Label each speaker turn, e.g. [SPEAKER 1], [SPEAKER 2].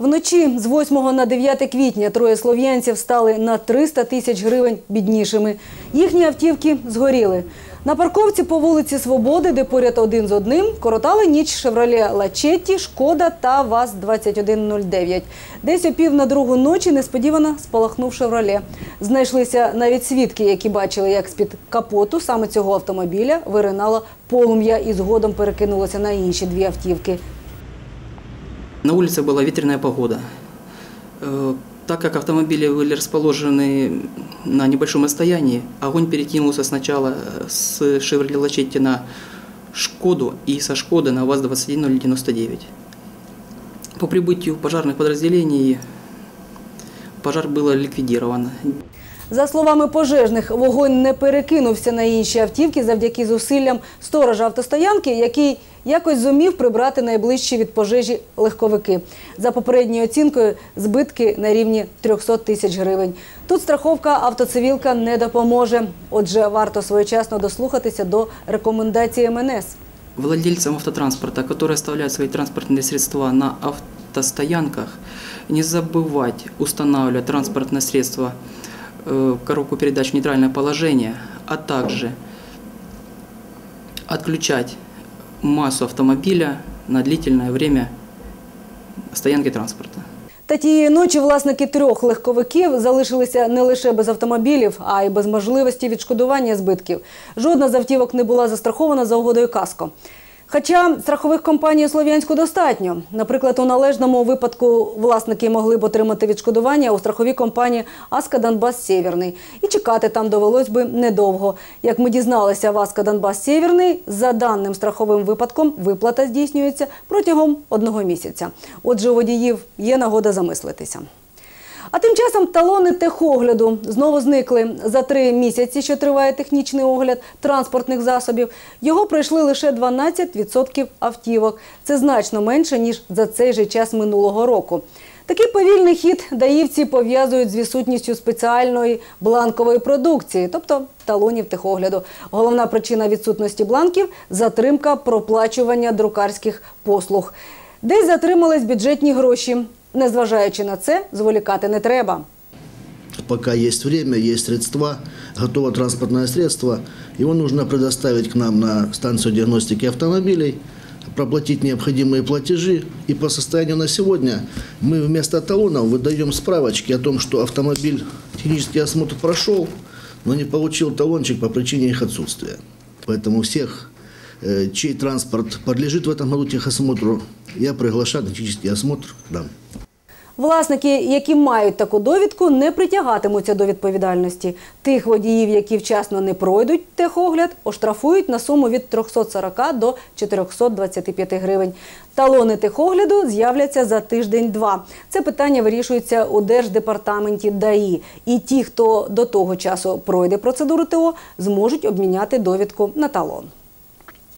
[SPEAKER 1] Вночі з 8 на 9 квітня троє слов'янців стали на 300 тисяч гривень біднішими. Їхні автівки згоріли. На парковці по вулиці Свободи, де поряд один з одним, коротали ніч «Шевроле Лачетті», «Шкода» та ВАЗ-2109. Десь о пів на другу ночі несподівано спалахнув «Шевроле». Знайшлися навіть свідки, які бачили, як з-під капоту саме цього автомобіля виринало полум'я і згодом перекинулося на інші дві автівки.
[SPEAKER 2] На улице была ветреная погода. Э, Так как автомобили были расположены на небольшом расстоянии, огонь перекинулся сначала э, с «Шевроле Лачетти» на «Шкоду» и со «Шкоды» на ВАЗ-21099. По прибытию пожарных подразделений пожар был ликвидирован.
[SPEAKER 1] За словами пожежних, вогонь не перекинувся на інші автівки завдяки зусиллям сторожа автостоянки, який якось зумів прибрати найближчі від пожежі легковики. За попередньою оцінкою, збитки на рівні 300 тисяч гривень. Тут страховка автоцивілка не допоможе. Отже, варто своєчасно дослухатися до рекомендацій МНС.
[SPEAKER 2] Владельцам автотранспорта, которые оставляют свои транспортные средства на автостоянках, не забывать устанавливать транспортное средство э, коробку передач в нейтральное положение, а также отключать массу автомобиля на длительное время стоянки транспорта.
[SPEAKER 1] Та тієї ночі власники трьох легковиків залишилися не лише без автомобілів, а й без можливості відшкодування збитків. Жодна з автівок не була застрахована за угодою КАСКО. Хоча страхових компаній у Слов'янську достатньо. Наприклад, у належному випадку власники могли б отримати відшкодування у страховій компанії «Аска Донбас Сєвєрний». І чекати там довелось би недовго. Як ми дізналися в «Аска Донбас Сєвєрний», за даним страховим випадком виплата здійснюється протягом одного місяця. Отже, у водіїв є нагода замислитися. А тим часом талони техогляду знову зникли. За три місяці, що триває технічний огляд транспортних засобів, його пройшли лише 12% автівок. Це значно менше, ніж за цей же час минулого року. Такий повільний хід даївці пов'язують з відсутністю спеціальної бланкової продукції, тобто талонів техогляду. Головна причина відсутності бланків затримка проплачування друкарських послуг. Десь затримались бюджетні гроші. Незважаючи на це, зволікати не треба.
[SPEAKER 3] Пока есть время, есть средства, готово транспортное средство, его нужно предоставить к нам на станцию диагностики автомобилей, проплатить необходимые платежи. И по состоянию на сегодня мы вместо талонов выдаем справочки о том, что автомобиль технический осмотр прошел, но не получил талончик по причине их отсутствия. Поэтому всех, э, чей транспорт подлежит в этом году техосмотру, я приглашаю на технический осмотр к.
[SPEAKER 1] Власники, які мають таку довідку, не притягатимуться до відповідальності. Тих водіїв, які вчасно не пройдуть техогляд, оштрафують на суму від 340 до 425 гривень. Талони техогляду з'являться за тиждень-два. Це питання вирішується у Держдепартаменті ДАІ. І ті, хто до того часу пройде процедуру ТО, зможуть обміняти довідку на талон.